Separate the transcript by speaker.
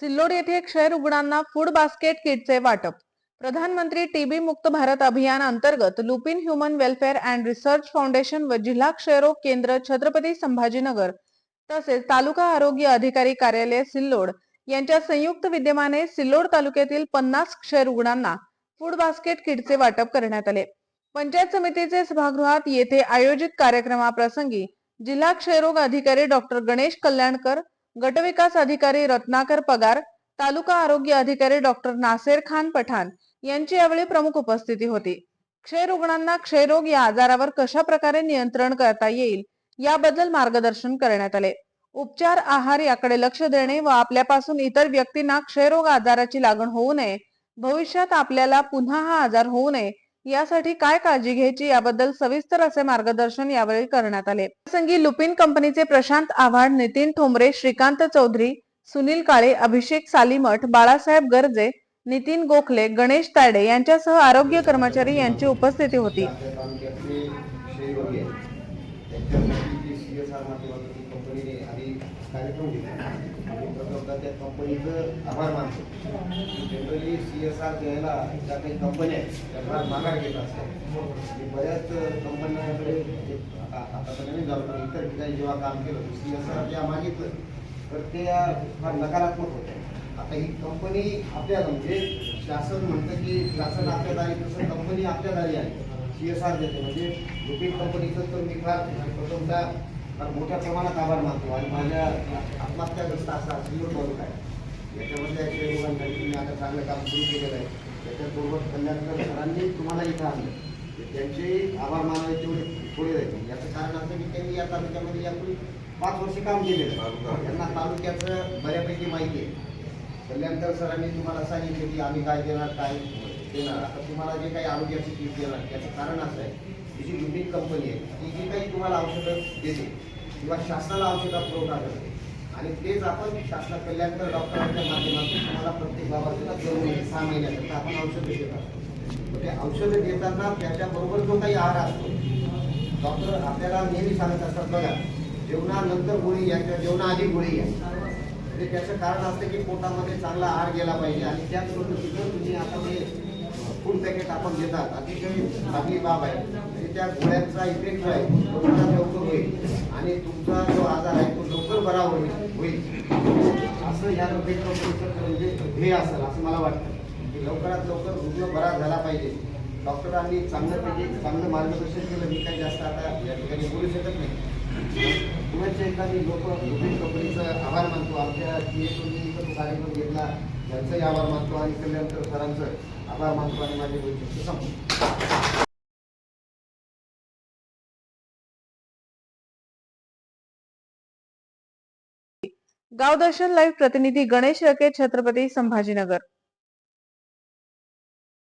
Speaker 1: सिल्लोड येथे क्षय रुग्णांना फूड बास्केट किटचे वाटप. प्रधानमंत्री टीबी मुक्त भारत अभियान अंतर्गत Lupin human welfare and research foundation व जिल्हा क्षयरोग केंद्र छत्रपती संभाजीनगर तसेच तालुका आरोग्य अधिकारी कार्यालय सिल्लोड यांच्या संयुक्त विद्यमाने सिल्लोड तालुक्यातील पन्नास क्षय रुग्णांना फूड बास्केट किटचे वाटप करण्यात आले. पंचायत समितीचे सभागृहात येथे आयोजित कार्यक्रमाप्रसंगी जिल्हा क्षयरोग अधिकारी डॉक्टर गणेश कल्याणकर गटविकास अधिकारी रत्नाकर पगार तालुका आरोग्य अधिकारी डॉक्टर नासेर खान पठाण यांची यावेळी प्रमुख उपस्थिती होती. क्षय रुग्णांना क्षयरोग या आजारावर कशा प्रकारे नियंत्रण करता येईल याबद्दल मार्गदर्शन करण्यात आले. उपचार आहार याकडे लक्ष देणे व आपल्यापासून इतर व्यक्तींना क्षयरोग आजाराची लागण होऊ नये. भविष्यात आपल्याला पुन्हा हा आजार होऊ नये यासाठी काय काळजी घ्यायची याबद्दल सविस्तर असे मार्गदर्शन यावेळी करण्यात आले. प्रसंगी लुपिन कंपनीचे प्रशांत आव्हाड नितीन ठोंबरे श्रीकांत चौधरी सुनील काळे अभिषेक सालीमठ बाळासाहेब गर्जे नितीन गोखले गणेश तायडे यांच्यासह आरोग्य कर्मचारी यांची उपस्थिती होती.
Speaker 2: त्यांच्यासाठी जी सी एस आर माध्यमातून कंपनीने आधी कार्यक्रम घेतला आणि प्रथमतः त्या कंपनीचं आभार मानतो जनरली सी एस आर द्यायला ज्या काही कंपन्या आहेत त्यांना माघार घेत असतात बऱ्याच कंपन्यांकडे आता आता आतापर्यंत झालं पण इतर ठिकाणी जेव्हा काम केलं सी एस आर ज्या मागितलं तर ते फार नकारात्मक होते आता ही कंपनी आपल्याला म्हणजे शासन म्हणतं की शासन आपल्या दारी तसं कंपनी आपल्या दारी आहे. सी एस आर देते. म्हणजे लुपिन कंपनीचं तर मी फार प्रथमतः फार मोठ्या प्रमाणात आभार मानतो. आणि माझ्या आत्महत्याग्रस्त असा सिल्लोड तालुका आहे याच्यामध्ये असे लोकांसाठी तुम्ही आता चांगलं काम सुरू केलेलं आहे. त्याच्याबरोबर कल्याणकर सरांनी तुम्हाला इथं आणलं. त्यांचे आभार मानावे तेवढे थोडे राहते याचं कारण असं की त्यांनी या तालुक्यामध्ये यापूर्वी पाच वर्ष काम केलेलं आहे. त्यांना तालुक्याचं बऱ्यापैकी माहिती आहे. कल्याणकर सरांनी तुम्हाला सांगितलं की आम्ही काय देणार काय देणार. आता तुम्हाला जे काही आरोग्याची किट देणार त्याचं कारण असं आहे ही जी लुपिन कंपनी आहे ती जी काही तुम्हाला औषधं देते किंवा शासनाला औषधा पुरवठा करते आणि तेच आपण शासना कल्याणकर डॉक्टरांच्या माध्यमातून तुम्हाला प्रत्येक बाबाला दोन महिने सहा महिन्याकरता आपण औषधं देत असतो. ते औषधं देताना त्याच्याबरोबर जो काही आहार असतो डॉक्टर आपल्याला नेहमी सांगत असतात बघा जेवणानंतर गोळी या किंवा जेवणाआधी गोळी या म्हणजे त्याचं कारण असतं की पोटामध्ये चांगला आहार गेला पाहिजे आणि त्याच पद्धतीनं तुम्ही आता म्हणजे फूड पॅकेट आपण देतात अतिशय चांगली बाब आहे. म्हणजे त्या गोळ्यांचा इफेक्ट जो आहे तो थोडा लवकर होईल. आणि तुमचा जो आजार आहे तो लवकर बरा होईल. होईल. असं ह्या लुपिन म्हणजे ध्येय असेल असं मला वाटतं. की लवकरात लवकर रुग्ण बरा झाला पाहिजे. डॉक्टरांनी चांगल्यापैकी चांगलं मार्गदर्शन केलं. मी काही जास्त आता या ठिकाणी बोलू शकत नाही. पुण्याच्या एकदा मी लोक लुपिन कंपनीचा आभार मानतो. आमच्या पीएचओनी इथं कार्यक्रम घेतला. त्यांचाही आभार मानतो आणि कल्याणकर सरांचं आभार मानतो आणि माझी दोन शब्द संपतो
Speaker 1: गावदर्शन लाईव्ह प्रतिनिधी गणेश रके छत्रपती संभाजीनगर.